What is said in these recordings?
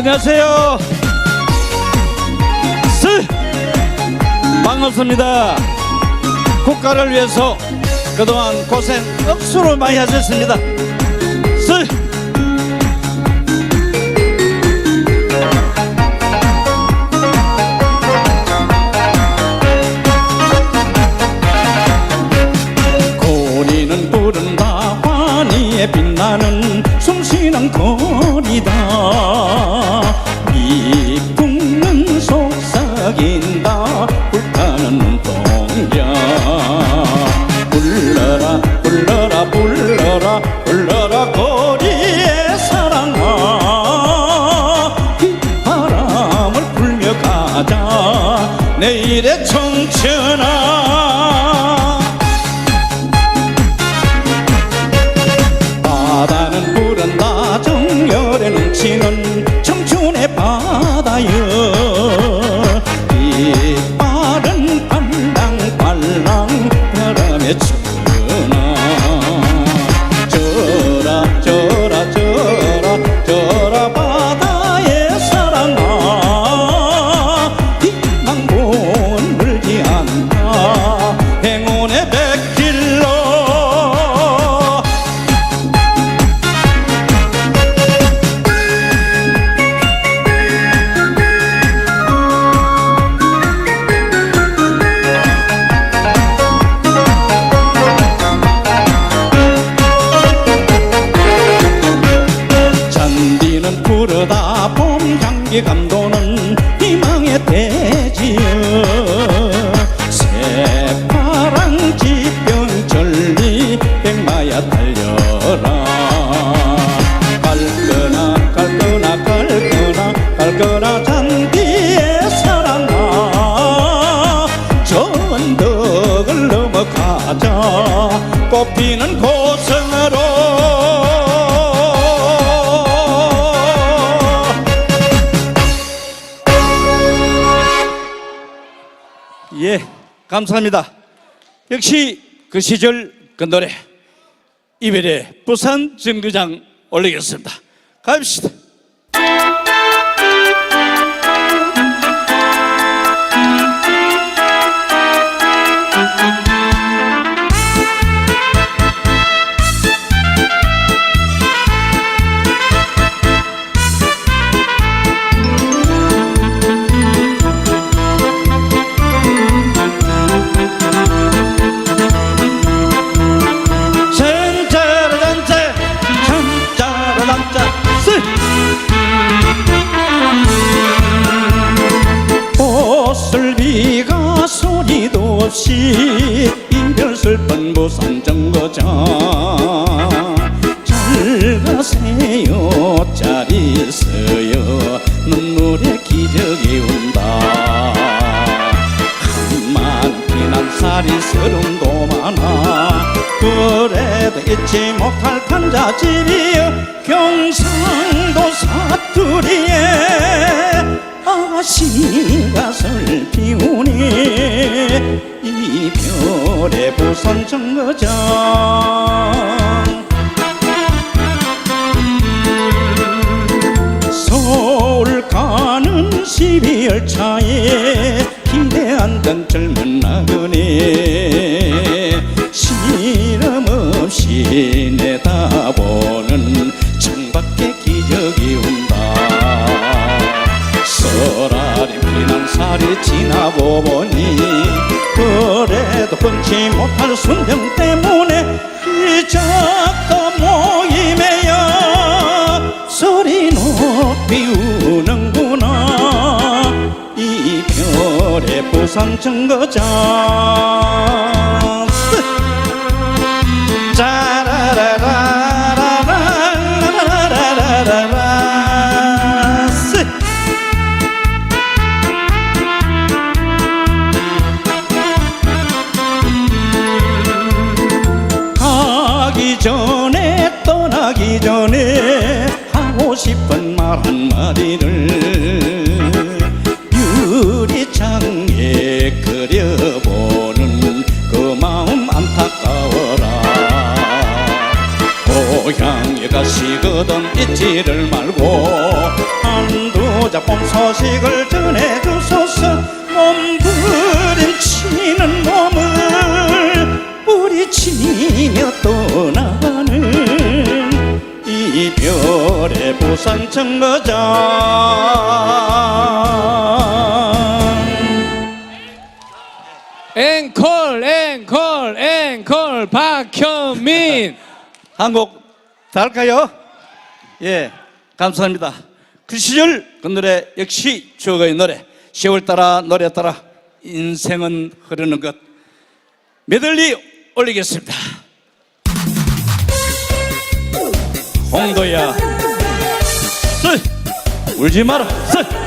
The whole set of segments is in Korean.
안녕하세요. 스 반갑습니다. 국가를 위해서 그동안 고생 억수로 많이 하셨습니다. 속삭인다. 불타는 눈동 감사합니다. 역시 그 시절 그 노래 이별의 부산 정류장 올리겠습니다. 갑시다. 없이 이별 슬픈 부산 정거장 잘 가세요. 잘 있어요. 눈물의 기적이 온다. 한만 피난 살이 서름도 많아 그래도 잊지 못할 판자집이여. 경상도 사투리에 아시가설 피우니 이별의 부산 정거장. 서울 가는 12열차에 기대한던 젊은 나그네. 시름 없이 내다 피난살이 지나고 보니 그래도 끊지 못할 순정 때문에 이자가 모임에야 소리 높이 우는구나. 이 별의 부산 정거장 가시거든 잊지를 말고 한두 봄 소식을 전해주소서. 몸부림치는 몸을 뿌리치며 떠나는 이별의 부산 청거장. 앵콜 앵콜 앵콜 박현민. 한곡 다 할까요? 예, 감사합니다. 그 시절 그 노래 역시 추억의 노래. 세월 따라 노래 따라 인생은 흐르는 것. 메들리 올리겠습니다. 홍도야, 썰 울지 마라, 썰.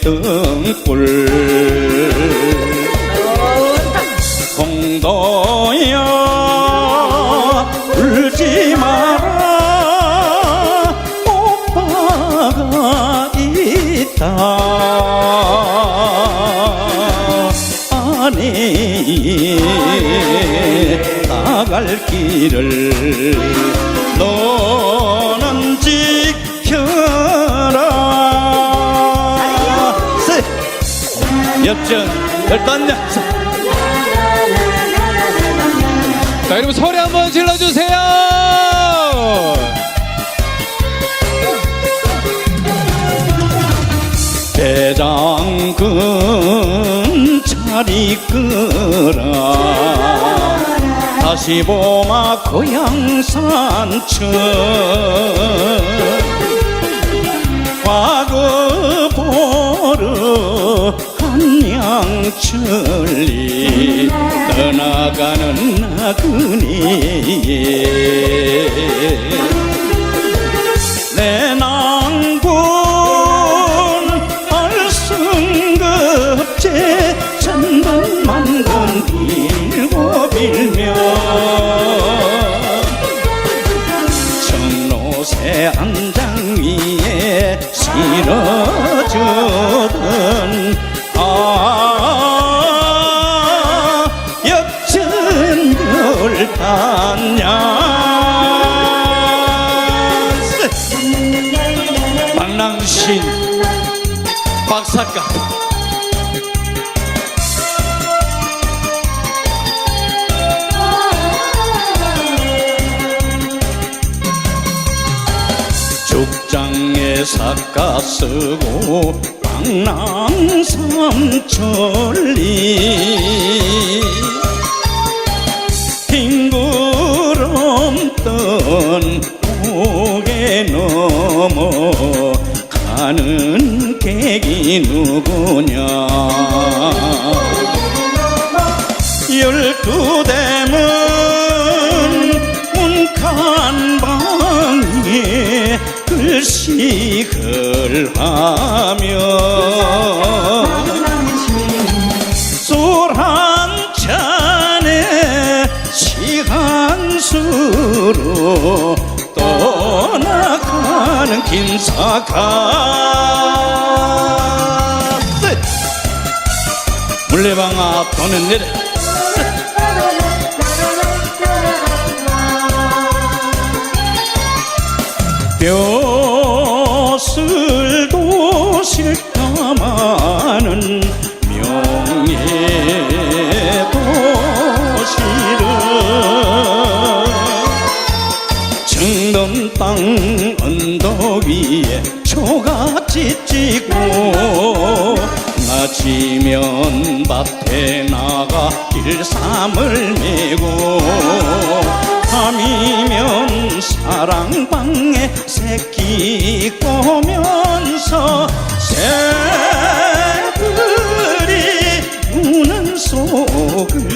등불 홍도야 울지 마라. 오빠가 있다. 아니 나갈 길을 너는 지 역전 열단냐 자 여러분 소리 한번 질러주세요. 대장근 자리 끄라 다시 보마 고향 산천 과거 한양천리 떠나가는 나그네 열단야 방랑신 박사가. 죽장에 삭가 쓰고 방랑삼천리 누구냐? 열두 대문 문칸방에 글씨 글 하며 술한 잔에 시한수로 떠나가는 김사가 물레방 앞 도는 내려 벼슬도 실감하 지면 밭에 나가 길삼을 메고 밤이면 사랑방에 새끼 꼬면서 새들이 우는 속을